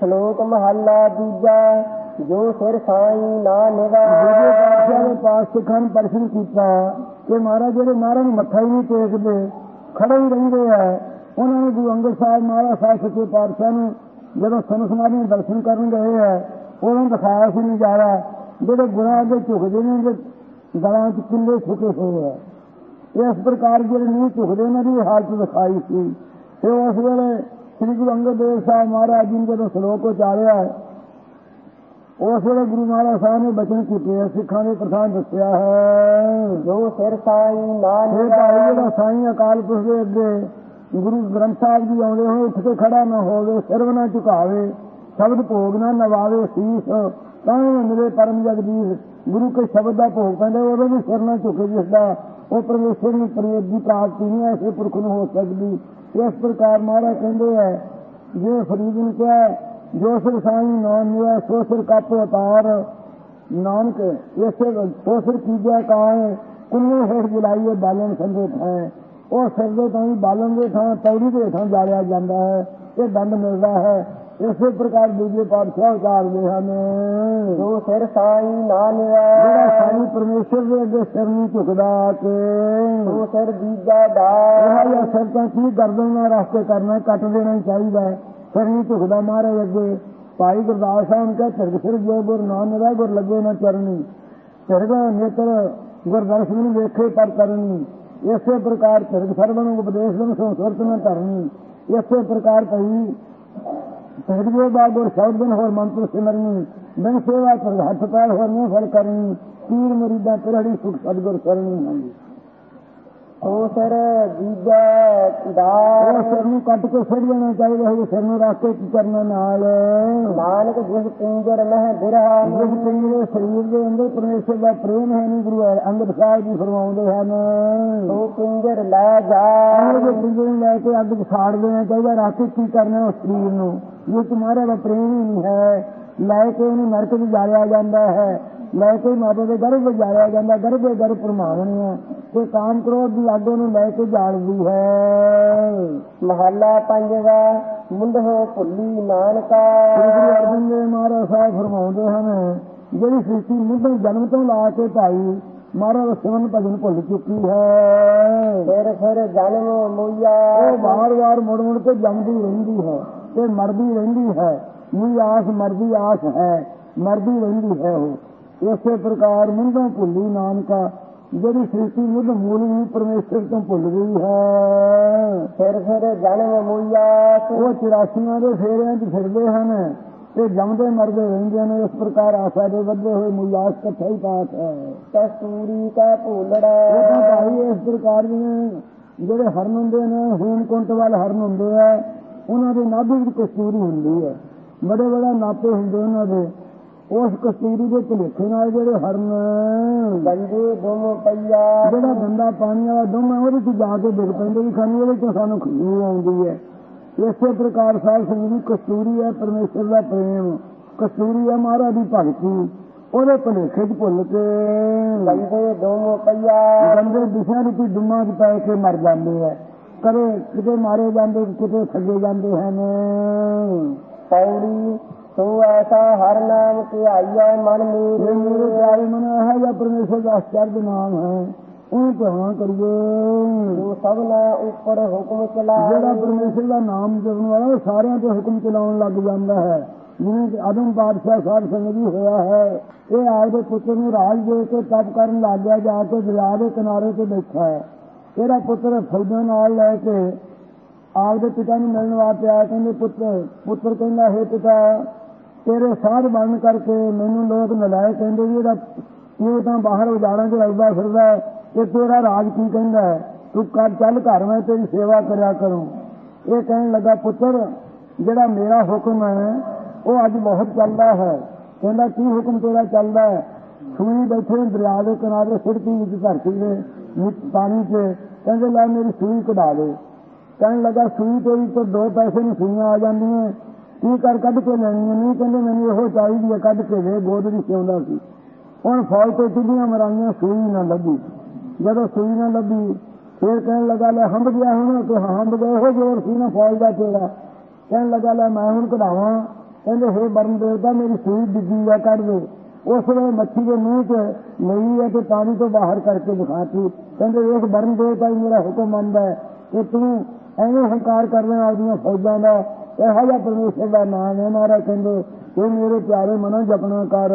ਸ਼ਲੋਕ ਮਹੱਲਾ ਦੂਜਾ, ਜੋ ਸਿਰ ਸਾਈ ਨਾ ਨਿਵਾ। ਦੂਜੇ ਪਾਤਸ਼ਾਹ ਦੇ ਪਾਸ ਸਿੱਖਾਂ ਨੂੰ ਪ੍ਰਸ਼ਨ ਕੀਤਾ। ਕਿ ਮਹਾਰਾਜ ਜਿਹੜੇ ਮਹਾਰਾਜ ਨੂੰ ਮੱਥਾ ਹੀ ਨਹੀਂ ਟੇਕਦੇ, ਖੜੇ ਹੀ ਰਹਿੰਦੇ ਆ। ਉਹਨਾਂ ਨੂੰ ਗੁਰੂ ਅੰਗਦ ਸਾਹਿਬ ਮਹਾਰਾਜ ਸਾਹਿਬ ਸੱਚੇ ਪਾਤਸ਼ਾਹ ਨੂੰ ਜਦੋਂ ਸਨ ਸਮਾਧੀ ਦੇ ਦਰਸ਼ਨ ਕਰਨ ਗਏ ਆ, ਉਹਨਾਂ ਨੂੰ ਦਿਖਾਇਆ ਸੀ ਨਜ਼ਾਰਾ, ਜਿਹੜੇ ਗੁਰਾਂ ਦੇ ਝੁਕਦੇ ਨੇ ਤੇ ਗਲਾਂ 'ਚ ਕਿੰਨੇ ਛੁਕੇ ਹੋਏ ਆ। ਇਸ ਪ੍ਰਕਾਰ ਜਿਹੜੇ ਨਹੀਂ ਝੁਕਦੇ, ਉਹਨਾਂ ਦੀ ਹਾਲਤ ਦਿਖਾਈ ਸੀ। ਤੇ ਉਸ ਵੇਲੇ ਸ੍ਰੀ ਗੁਰੂ ਅੰਗਦ ਦੇਵ ਸਾਹਿਬ ਮਹਾਰਾਜ ਜੀ ਨੇ ਜਦੋਂ ਸ਼ਲੋਕ ਉਚਾਰਿਆ ਉਸ ਵੇਲੇ ਗੁਰੂ ਮਹਾਰਾਜ ਸਾਹਿਬ ਨੇ ਬਚਨ ਕੀਤੇ ਸਿੱਖਾਂ ਦੇ ਪ੍ਰਧਾਨ ਦੱਸਿਆ ਹੈ। ਜੋ ਸਿਰ ਸਾਈ ਨਾ ਇਹ ਨਿਵਾ ਭਾਈ ਜਿਹੜਾ ਸਾਈਂ ਅਕਾਲ ਪੁਰਖ ਦੇ ਅੱਗੇ ਗੁਰੂ ਗ੍ਰੰਥ ਸਾਹਿਬ ਜੀ ਆਉਂਦੇ ਹੋਏ ਉੱਠ ਕੇ ਖੜਾ ਨਾ ਹੋਵੇ ਸਿਰ ਨਾ ਝੁਕਾਵੇ ਸ਼ਬਦ ਭੋਗ ਨਾ ਨਵਾਵੇ ਸੀਸ ਤਾਂ ਮੇਰੇ ਪਰਮ ਜਗਦੀਸ਼ ਗੁਰੂ ਕੇ ਸ਼ਬਦ ਦਾ ਭੋਗ ਪੈਂਦਾ ਉਹਦੇ ਵੀ ਸਿਰ ਨਾ ਝੁਕੇ ਜਿਸ ਦਾ ਉਹ ਪਰਮੇਸ਼ਰ ਨੂੰ ਪ੍ਰੇਮ ਦੀ ਪ੍ਰਾਪਤੀ ਨਹੀਂ ਐਸੇ ਪੁਰਖ ਨੂੰ ਹੋ ਸਕਦੀ। ਇਸ ਪ੍ਰਕਾਰ ਮਹਾਰਾਜ ਕਹਿੰਦੇ ਹੈ ਜੇ ਫਰੀਦ ਨੂੰ ਕਿਹਾ, ਜੋ ਸਿਰ ਸਾਈਂ ਨਾਮ ਨਿਵਾ ਸੋ ਸਿਰ ਕੱਪ ਅਪਾਰ ਨਾਨਕ, ਇਸੇ ਸੋ ਸਿਰ ਕੀਜਿਆ ਕਾਇ ਕੁੰਨੇ ਹੇਠ ਜਲਾਈਏ ਬਾਲਣ ਸੰਦੇ ਥਾਂ। ਉਹ ਸਿਰ ਦੇ ਤਾਂ ਹੀ ਬਾਲਣ ਦੇ ਥਾਂ, ਤੌੜੀ ਦੇ ਥਾਂ ਜਾਲਿਆ ਜਾਂਦਾ ਹੈ, ਇਹ ਦੰਦ ਮਿਲਦਾ ਹੈ। ਇਸੇ ਪ੍ਰਕਾਰ ਦੂਜੇ ਪਾਤਸ਼ਾਹ ਉਤਾਰਦੇ ਹਨ। ਜੋ ਸਿਰ ਸਾਈ ਨਾ ਨਿਵਾ ਜਿਹੜਾ ਸਾਈਂ ਪਰਮੇਸ਼ਰ ਦੇ ਅੱਗੇ ਸਿਰ ਨਹੀਂ ਝੁਕਦਾ ਕਿ ਜੋ ਸਿਰ ਦੀਜਾ ਦਾ ਇਹ ਸਿਰ ਤਾਂ ਕੀ ਗਰਦਨ ਨਾਲ ਕੇ ਕਰਨਾ ਕੱਟ ਦੇਣਾ ਚਾਹੀਦਾ। ਸਿਰ ਨਹੀਂ ਝੁਕਦਾ ਮਹਾਰਾਜ ਅੱਗੇ। ਭਾਈ ਗੁਰਦਾਸ ਸਾਹਿਬ ਕਹੇ ਸਿਰ ਸਿਰ ਜੋ ਗੁਰ ਨਾਨਕ ਦਾ ਗੁਰ ਲੱਗੇ ਨਾ ਚਰਨੀ। ਸਿਰ ਦਾ ਨੇਤਰ ਗੁਰਦਰਸ਼ਨ ਨੂੰ ਵੇਖੇ ਪਰ ਕਰਨੀ ਇਸੇ ਪ੍ਰਕਾਰ ਸਿਰ ਸਰਵਣ ਨੂੰ ਉਪਦੇਸ਼ ਨੂੰ ਸੰਸਰਤ ਨਾ ਧਰਨੀ। ਇਸੇ ਪ੍ਰਕਾਰ ਭਈ ਸਿਰ ਦਾ ਗੁਰ ਸ਼ਬਦ ਬਿਨ ਹੋਰ ਮੰਤਰ ਸਿਮਰਨੀ, ਬਿਨ ਸੇਵਾ ਕਰ ਹੱਥ ਪੈਰ ਹੋਰ ਨਹੀਂ ਫਲ ਕਰਨੀ ਪੀਰ ਮਰੀਦਾਂ ਪਿਰੜੀ ਸੁਖ ਜੋ ਸਿਰ ਦੀਜਾ ਉਹ ਦਾ ਸਿਰ ਨੂੰ ਕੱਟ ਕੇ ਸਿਰ ਦੇਣਾ ਚਾਹੀਦਾ ਹੈ ਸਿਰ ਨੂੰ ਰੱਖ ਕੇ ਕੀ ਕਰਨਾ ਨਾਲ? ਨਾਨਕ ਜਿਸ ਪਿੰਜਰ ਮਹਿ ਬਿਰਹਾ ਜਿਸ ਪਿੰਜਰੇ ਸਰੀਰ ਦੇ ਅੰਦਰ ਪਰਮੇਸ਼ਰ ਦਾ ਪ੍ਰੇਮ ਹੈ ਨਹੀਂ ਗੁਰੂ ਅੰਗਦ ਸਾਹਿਬ ਜੀ ਫਰਮਾਉਂਦੇ ਹਨ। ਉਹ ਪਿੰਜਰ ਲੈ ਜਾ। ਦੇ ਪਿੰਜਰੇ ਨੂੰ ਲੈ ਕੇ ਅੱਗ ਸਾੜ ਦੇਣਾ ਚਾਹੀਦਾ ਰੱਖ ਕੇ ਕੀ ਕਰਨਾ ਉਸ ਸਰੀਰ ਨੂੰ? ਜੇ ਤੁਹਾਰੇ ਦਾ ਪ੍ਰੇਮ ਹੀ ਨਹੀਂ ਹੈ। ਲੈ ਕੇ ਉਹਨੂੰ ਨਰਕ 'ਚ ਜਾਲਿਆ ਜਾਂਦਾ ਹੈ। ਲੈ ਕੇ ਮਾਤਾ ਦੇ ਗਰਭ ਜਾਲਿਆ ਜਾਂਦਾ ਗਰਭ ਦੇ ਗਰਭ ਪਰਮਾਵਣੀ ਹੈ। ਤੇ ਕਾਮ ਕ੍ਰੋਧ ਦੀ ਅੱਗ ਨੂੰ ਲੈ ਕੇ ਜਾਲਦੀ ਹੈ। ਮਹੱਲਾ ਪੰਜਵਾ ਮੁੰਡ ਹੋ ਭੁੱਲੀ ਨਾਨਕਾ। ਸ੍ਰੀ ਗੁਰੂ ਅਰਜਨ ਦੇਵ ਮਹਾਰਾਜ ਸਾਹਿਬ ਫਰਮਾਉਂਦੇ ਹਨ ਜਿਹੜੀ ਸ੍ਰਿਸ਼ਟੀ ਮੁੱਢੋਂ ਜਨਮ ਤੋਂ ਲਾ ਕੇ ਢਾਈ ਮਹਾਰਾਜ ਸਿਵਨ ਭਜਨ ਭੁੱਲ ਚੁੱਕੀ ਹੈ। ਫਿਰ ਫਿਰ ਜਨਮ ਮੁਈਆ ਉਹ ਵਾਰ-ਵਾਰ ਮੁੜ-ਮੁੜ ਕੇ ਜੰਮਦੀ ਰਹਿੰਦੀ ਹੈ ਤੇ ਮਰਦੀ ਰਹਿੰਦੀ ਹੈ। ਇਹ ਆਸ ਮਰਦੀ ਆਸ ਹੈ ਮਰਦੀ ਰਹਿੰਦੀ ਹੈ ਉਹ। ਇਸੇ ਪ੍ਰਕਾਰ ਮੁੰਡੋਂ ਭੁੱਲੀ ਨਾਨਕਾ ਜਿਹੜੀ ਸ੍ਰਿਸ਼ਟੀ ਮੁੱਢ ਮੂਲ ਵੀ ਪਰਮੇਸ਼ਰ ਤੋਂ ਭੁੱਲ ਗਈ ਹੈ। ਫਿਰ ਫਿਰ ਜਨਮ ਮੁਈਆ ਉਹ 84 ਦੇ ਫੇਰਿਆਂ 'ਚ ਫਿਰਦੇ ਹਨ ਤੇ ਜੰਮਦੇ ਮਰਦੇ ਰਹਿੰਦੇ ਨੇ ਇਸ ਪ੍ਰਕਾਰ ਆਸਾ ਦੇ ਵੱਧੇ ਹੋਏ ਮੁਲਾਸ ਇਕੱਠਾ ਹੀ ਪਾਸ ਹੈ। ਕਸਤੂਰੀ ਕਾ ਭੂਲੜਾ। ਉਹ ਤਾਂ ਭਾਈ ਇਸ ਪ੍ਰਕਾਰ ਜਿਵੇਂ ਜਿਹੜੇ ਹਰਨ ਹੁੰਦੇ ਨੇ ਹੇਮਕੁੰਟ ਵਾਲ ਹਰਨ ਹੁੰਦੇ ਆ ਉਹਨਾਂ ਦੇ ਨਾਭੀ ਵਿੱਚ ਕਸਤੂਰੀ ਹੁੰਦੀ ਹੈ। ਬੜੇ ਬੜਾ ਨਾਪੇ ਹੁੰਦੇ ਉਹਨਾਂ ਦੇ। ਉਸ ਕਸਤੂਰੀ ਦੇ ਭਲੇਖੇ ਨਾਲ ਜਿਹੜੇ ਹਰਨ ਗੰਦੇ ਦੁਮ ਪਈਆ। ਜਿਹੜਾ ਗੰਦਾ ਪਾਣੀ ਵਾਲਾ ਦੁਮ ਹੈ ਉਹਦੇ ਜਾ ਕੇ ਡਿੱਗ ਪੈਂਦੇ ਵੀ ਖਾਣੀ ਉਹਦੇ 'ਚੋਂ ਸਾਨੂੰ ਖੁਸ਼ਬੂ ਆਉਂਦੀ ਹੈ। ਇਸੇ ਪ੍ਰਕਾਰ ਸਾਧ ਸੰਗਤ ਦੀ ਕਸਤੂਰੀ ਹੈ ਪਰਮੇਸ਼ਰ ਦਾ ਪ੍ਰੇਮ। ਕਸਤੂਰੀ ਹੈ ਮਹਾਰਾਜ ਦੀ ਭਗਤੀ। ਉਹਦੇ ਭਲੇਖੇ 'ਚ ਭੁੱਲ ਕੇ ਗੰਦੇ ਦੁਮ ਪਈਆ। ਗੰਦੇ ਦਿਸ਼ਾ ਰੂਪੀ ਡੁੰਮਾਂ 'ਚ ਪੈ ਕੇ ਮਰ ਜਾਂਦੇ ਆ। ਕਦੇ ਕਿਤੇ ਮਾਰੇ ਜਾਂਦੇ ਕਿਤੇ ਥੱਲੇ ਜਾਂਦੇ ਹਨ। ਪੌੜੀ ਸੋ ਐਸਾ ਹਰ ਨਾਮ ਧਿਆਈਐ ਮਨ ਮੇਰੇ ਮੀਰ ਪਿਆਰੇ ਮਨ ਇਹ ਜਿਹਾ ਪਰਮੇਸ਼ਰ ਦਾ ਅਸਚਰਜ ਨਾਮ ਹੈ। ਉਹਨੂੰ ਧਿਆਨ ਕਰੀਏ। ਜੋ ਸਭਨਾ ਉੱਪਰ ਹੁਕਮ ਚਲਾ। ਜਿਹੜਾ ਪਰਮੇਸ਼ਰ ਦਾ ਨਾਮ ਜਪਣ ਵਾਲਾ ਉਹ ਸਾਰਿਆਂ ਤੇ ਹੁਕਮ ਚਲਾਉਣ ਲੱਗ ਜਾਂਦਾ ਹੈ। ਜਿਵੇਂ ਕਿ ਆਦਮ ਬਾਦਸ਼ਾਹ ਸਾਹਿਬ ਸੰਗ ਜੀ ਹੋਇਆ ਹੈ। ਇਹ ਆਪਦੇ ਪੁੱਤਰ ਨੂੰ ਰਾਜ ਦੇ ਕੇ ਤਪ ਕਰਨ ਲੱਗ ਗਿਆ ਜਾ ਕੇ ਦਰਿਆ ਦੇ ਕਿਨਾਰੇ ਤੇ ਬੈਠਾ ਹੈ। ਇਹਦਾ ਪੁੱਤਰ ਫੌਜਾਂ ਨਾਲ ਲੈ ਕੇ ਆਪਦੇ ਪਿਤਾ ਨੂੰ ਮਿਲਣ ਵਾਸਤੇ ਆਇਆ। ਕਹਿੰਦੇ ਪੁੱਤਰ ਪੁੱਤਰ ਕਹਿੰਦਾ ਹੈ ਪਿਤਾ ਤੇਰੇ ਸਾਧ ਬਣ ਕਰਕੇ ਮੈਨੂੰ ਲੋਕ ਨਲਾਇਕ ਕਹਿੰਦੇ ਵੀ ਇਹਦਾ ਇਹ ਤਾਂ ਬਾਹਰ ਉਜਾੜਾਂ 'ਚ ਲੱਗਦਾ ਫਿਰਦਾ ਇਹ ਤੇਰਾ ਰਾਜ ਕੀ ਕਹਿੰਦਾ ਤੂੰ ਕਰ, ਚੱਲ ਘਰ, ਮੈਂ ਤੇਰੀ ਸੇਵਾ ਕਰਿਆ ਕਰੂੰ। ਇਹ ਕਹਿਣ ਲੱਗਾ, ਪੁੱਤਰ, ਜਿਹੜਾ ਮੇਰਾ ਹੁਕਮ ਹੈ, ਉਹ ਅੱਜ ਬਹੁਤ ਚੱਲਦਾ ਹੈ। ਕਹਿੰਦਾ, ਕੀ ਹੁਕਮ ਤੇਰਾ ਚੱਲਦਾ ਹੈ? ਸੂਈ ਬੈਠੇ ਦਰਿਆ ਦੇ ਕਿਨਾਰੇ ਸਿਰਤੀ ਵਿੱਚ ਧਰਤੀ ਦੇ ਪਾਣੀ 'ਚ। ਕਹਿੰਦੇ, ਲੈ ਮੇਰੀ ਸੂਈ ਕਢਾ ਦੇ। ਕਹਿਣ ਲੱਗਾ, ਸੂਈ ਤੇਰੀ ਤੋਂ ਦੋ ਪੈਸੇ ਨੂੰ ਸੂਈਆਂ ਆ ਜਾਂਦੀਆਂ। ਕੀ ਕਰ ਕੱਢ ਕੇ ਲੈਣੀ ਨਹੀਂ ਕਹਿੰਦੇ ਮੈਨੂੰ ਇਹੋ ਚਾਹੀਦੀ ਹੈ, ਕੱਢ ਕੇ ਦੇ ਗੋਦ ਦੀ ਸਿਉਂਦਾ ਸੀ। ਹੁਣ ਫੌਜ ਤੋਂ ਚੁੱਡੀਆਂ ਮਰਾਈਆਂ ਸੂਈ ਨਾ ਲੱਭੀ। ਜਦੋਂ ਸੂਈ ਨਾ ਲੱਭੀ, ਫਿਰ ਕਹਿਣ ਲੱਗਾ, ਲੈ ਹੰਬ ਗਿਆ ਹੁਣ ਕਿ ਹੰਬ ਗਏ ਇਹੋ ਜ਼ੋਰ ਸੀ ਨਾ ਫੌਜ ਦਾ ਤੇਰਾ। ਕਹਿਣ ਲੱਗਾ, ਲੈ ਮੈਂ ਹੁਣ ਕਢਾਵਾਂ। ਕਹਿੰਦੇ, ਹੇ ਬਰਨ ਦੇਵਤਾ, ਮੇਰੀ ਸੂਈ ਡਿੱਗੀ ਆ, ਕੱਢ ਦੇ। ਉਸ ਵੇਲੇ ਮੱਛੀ ਦੇ ਮੂੰਹ 'ਚ ਨਹੀਂ ਹੈ ਤੇ ਪਾਣੀ ਤੋਂ ਬਾਹਰ ਕਰਕੇ ਦਿਖਾਤੀ। ਕਹਿੰਦੇ ਇਸ ਬਰਨ ਦੇਵਤਾ ਹੀ ਮੇਰਾ ਹੁਕਮ ਮੰਨਦਾ ਹੈ ਕਿ ਤੂੰ ਐਵੇਂ ਹੰਕਾਰ ਕਰਨ ਆਪਦੀਆਂ ਫੌਜਾਂ ਦਾ। ਇਹੋ ਜਿਹਾ ਪਰਮੇਸ਼ਰ ਦਾ ਹੈ ਇਹ ਮੇਰੇ ਪਿਆਰੇ ਮਨੋਂ ਜਪਣਾ ਕਰ।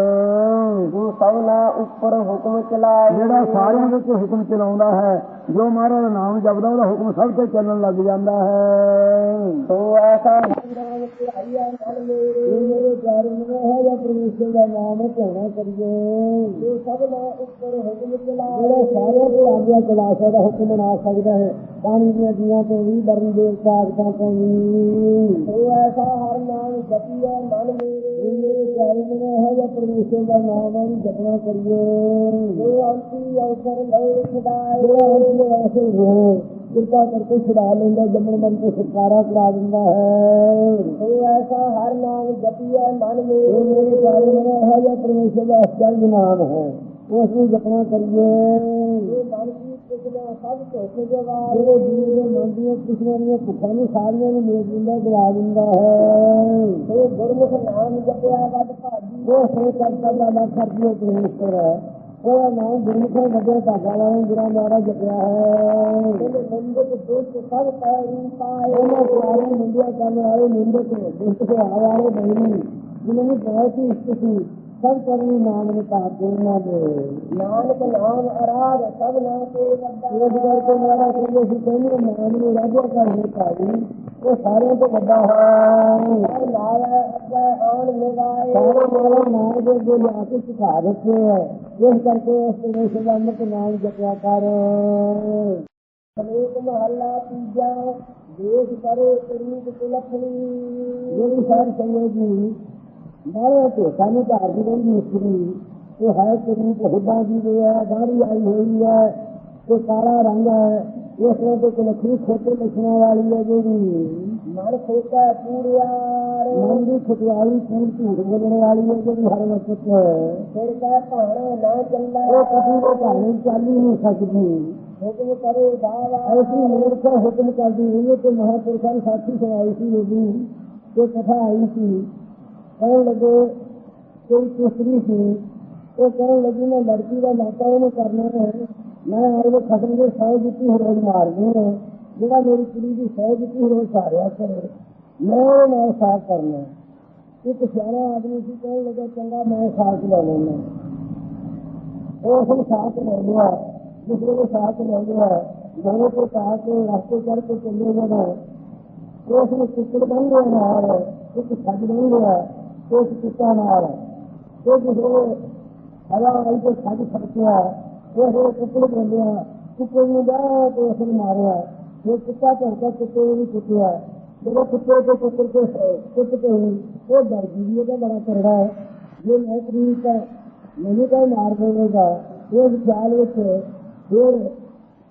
ਤੂੰ ਸਭਨਾ ਉੱਪਰ ਹੁਕਮ ਚਲਾਏ ਜਿਹੜਾ ਸਾਰਿਆਂ ਦੇ ਉੱਤੇ ਹੁਕਮ ਚਲਾਉਂਦਾ ਹੈ ਜੋ ਮਹਾਰਾਜ ਦਾ ਨਾਮ ਜਪਦਾ ਉਹਦਾ ਹੁਕਮ ਸਭ ਤੇ ਚੱਲਣ ਲੱਗ ਜਾਂਦਾ ਹੈ। ਤੋ ਐਸਾ ਮੇਰੇ। ਪਿਆਰੇ ਮਨੋਂ ਜਿਹਾ ਪਰਮੇਸ਼ਰ ਦਾ ਨਾਮ ਧਿਆਨਾ ਕਰੀਏ। ਤੂੰ ਸਭਨਾ ਉੱਪਰ ਹੁਕਮ ਚਲਾਏ ਜਿਹੜਾ ਸਾਰਿਆਂ ਤੋਂ ਆਗਿਆ ਚਲਾ ਸਕਦਾ ਹੁਕਮ ਬਣਾ ਸਕਦਾ ਹੈ। ਪਾਣੀ ਦੀਆਂ ਜੀਆਂ ਤੋਂ ਵੀ ਬਰਨ ਦੇ ਸਾਗਤਾਂ ਤੋਂ ਵੀ। ਤੋ ਐਸਾ ਹਰ ਨਾਮ ਜਪੀਐ ਮਨ ਮੇਰੇ। ਇਹ ਮੇਰੇ ਪਿਆਰੇ ਮਨੋਂ ਪਰਮੇਸ਼ਰ ਦਾ ਨਾਮ ਹੈ ਜਪਣਾ ਕਰੀਏ ਤੋ ਅੰਤੀ ਅਵਸਰ ਲੈ ਖਦਾਏ ਜਿਹੜਾ ਅੰਤ ਐਸੇ ਹੋ ਕਿਰਪਾ ਕਰਕੇ ਛੁਡਾ ਲੈਂਦਾ ਜੰਮਣ ਮਨ ਤੋਂ ਛੁਟਕਾਰਾ ਕਰਾ ਦਿੰਦਾ ਹੈ ਤੋ ਐਸਾ ਹਰ ਨਾਮ ਜਪੀਐ ਮਨ ਇਹ ਮੇਰੇ ਮੇਰੇ ਪਿਆਰੇ ਮਨੋਂ ਪਰਮੇਸ਼ਰ ਦਾ ਅਸਲ ਨਾਮ ਹੈ ਉਸ ਨੂੰ ਜਪਣਾ ਕਰੀਏ ਸਭ ਧੋਖੇ ਦੇ ਵਾਰ ਜਿਹੜੇ ਜੀਵ ਦੇ ਮਨ ਦੀਆਂ ਕਿਸਮਾਂ ਦੀਆਂ ਭੁੱਖਾਂ ਨੂੰ ਸਾਰੀਆਂ ਨੂੰ ਮੇਲ ਦਿੰਦਾ ਗਵਾ ਦਿੰਦਾ ਹੈ। ਤੋ ਗੁਰਮੁਖ ਨਾਮ ਜਪਿਆ ਵੱਡ ਭਾਗੀ। ਉਹ ਸੇ ਕਰਤਾ ਦਾ ਲੱਖ ਕਰਦੀ ਪਰਮੇਸ਼ਰ ਹੈ। ਉਹਦਾ ਨਾਮ ਗੁਰਮੁਖਾਂ ਵੱਡੇ ਭਾਗਾ ਵਾਲੇ ਜਿਹੜਾ ਮਾਰਾ ਜਪਿਆ ਹੈ। ਨਿੰਦਕ ਦੁੱਖ ਸਭ ਪੈਰੀ ਪਾਏ। ਉਹਨਾਂ ਪਿਆਰੇ ਨਿੰਦਿਆ ਕਰਨ ਵਾਲੇ ਨਿੰਦਕ ਦੁਸ਼ਟ ਵਾਲੇ ਬਹਿਣੀ ਜਿਨ੍ਹਾਂ ਨੂੰ ਬਹੁਤ ਹੀ ਇਸ਼ਟ ਸੀ ਸਭ ਕਰਨੀ ਨਾਮ ਨੇ ਪਾਪ ਉਹਨਾਂ ਦੇ। ਨਾਨਕ ਨਾਮ ਅਰਾਧ ਸਭ ਨਾਮ ਤੇ ਇਸ ਕਰਕੇ ਮਾਰਾ ਕਹਿੰਦੇ ਸੀ ਕਹਿੰਦੇ ਨਾਮ ਨੂੰ ਰਾਜਾ ਕਰਨੇ ਪਾਈ ਉਹ ਸਾਰਿਆਂ ਤੋਂ ਵੱਡਾ ਹੈ। ਨਾਲ ਅੱਗੇ ਆਉਣ ਨਿਗਾਏ ਸਾਰੇ ਮਾਰਾ ਨਾਮ ਦੇ ਅੱਗੇ ਲਿਆ ਕੇ ਸਿਖਾ ਦਿੱਤੇ ਹੈ। ਇਸ ਕਰਕੇ ਉਸ ਪਰਮੇਸ਼ਰ ਦਾ ਨਾਮ ਜਪਿਆ ਕਰ। ਸਲੂਕ ਮਹੱਲਾ ਤੀਜਾ ਦੇਖ ਕਰੇ ਤਰੀਕ ਕੁਲਖਣੀ ਜਿਹੜੀ ਸਾਰ ਸੰਗਤ ਜੀ ਮਾਰੇ ਤੇ ਸਾਨੂੰ ਘਰ ਦੀ ਰਹਿੰਦੀ ਇਸਤਰੀ ਇਹ ਹੈ ਤੇਰੀ ਹੁੱਡਾ ਦੀ ਵੀ ਹੈ ਦਾੜੀ ਆਈ ਹੋਈ ਹੈ ਤੇ ਕਾਲਾ ਰੰਗ ਹੈ ਇਸ ਤਰ੍ਹਾਂ ਦੇ ਕੋਈ ਲਖੀ ਛੋਟੇ ਲਖਣਾ ਵਾਲੀ ਹੈ ਜਿਹੜੀ। ਮਨ ਸੋਚੈ ਪੂਰਿਆਰ ਮਨ ਦੀ ਖੁਦਵਾਈ ਪੂਰ ਝੂਠ ਬੋਲਣ ਵਾਲੀ ਹੈ ਜਿਹੜੀ ਹਰ ਵਕਤ। ਫਿਰ ਕੈ ਭਾਣੇ ਨਾ ਚੱਲੈ। ਉਹ ਕਦੀ ਦੇ ਘਰ ਨਹੀਂ ਚਾਲੀ ਨਹੀਂ ਸਕਦੀ। ਹੁਕਮ ਕਰੇ ਦਾਵਾ ਐਸੀ ਮੂਰਖ ਹੁਕਮ ਕਰਦੀ ਹੋਈ ਤੇ ਮਹਾਪੁਰਸ਼ਾਂ ਦੀ ਸਾਥੀ ਸੁਣਾਈ ਸੀ ਉਹਦੀ। ਤੇ ਕਥਾ ਆਈ ਸੀ। ਕਹਿਣ ਲੱਗੇ, ਕੋਈ ਕਿਸਰੀ ਸੀ। ਉਹ ਕਹਿਣ ਲੱਗੀ, ਮੈਂ ਲੜਕੀ ਦਾ ਨਾਤਾ ਉਹਨੂੰ ਕਰਨਾ ਹੈ। ਮੈਂ ਆਰੇ ਖਤਮ ਦੇ ਸੌ ਜਿੱਤੀ ਹੋਰ ਮਾਰਨੀ ਹੈ। ਜਿਹੜਾ ਮੇਰੀ ਕੁੜੀ ਦੀ ਸੌ ਜਿੱਤੀ ਹੋਰ ਸਾਰਿਆ ਕਰੇ। ਮੈਂ ਉਹ ਨਾਲ ਸਾਥ ਕਰਨਾ ਇੱਕ ਸਿਆਣਾ ਆਦਮੀ ਸੀ, ਕਹਿਣ ਲੱਗਾ, ਚੰਗਾ, ਮੈਂ ਸਾਥ ਲੈ ਲੈਣਾ ਉਹ ਹੁਣ ਸਾਥ ਲੈ ਲਿਆ ਜਿਸ ਵੇਲੇ ਸਾਥ ਲੈ ਲਿਆ। ਜਦੋਂ ਕੋ ਕਹਾ ਕੇ ਰਸਤੇ ਚੜ ਕੇ ਚੱਲੇ ਜਾਣਾ ਉਸ ਨੂੰ ਕੁੱਕੜ ਬਣ ਲਿਆ ਨਾਲ। ਇੱਕ ਛੱਡ ਬਣ ਲਿਆ ਉਸ ਕੁੱਤਾ ਨਾਲ ਉਹ ਜਿਹੜੇ ਹਲਾ ਆਈ ਤੇ ਛੱਡ ਛੱਡਿਆ ਉਹ ਜਿਹੜੇ ਕੁੱਕੜ ਬਣ ਲਿਆ ਕੁੱਕੜ ਨੂੰ ਦਾ ਤੇ ਉਸ ਮਾਰਿਆ। ਉਹ ਕੁੱਤਾ ਝੜਕਾ ਕੁੱਤੇ ਨੂੰ ਵੀ ਜਦੋਂ ਕੁੱਤੇ ਤੇ ਕੁੱਕੜ ਕੇ ਕੁੱਟ ਕੇ ਹੀ ਉਹ ਡਰ ਗਈ ਉਹਦਾ ਬੜਾ ਕਰੜਾ ਹੈ। ਜੇ ਮੈਂ ਤਰੀਕ ਮੈਨੂੰ ਕੋਈ ਮਾਰ ਦੇਵੇਗਾ। ਇਸ ਖਿਆਲ ਵਿੱਚ ਫਿਰ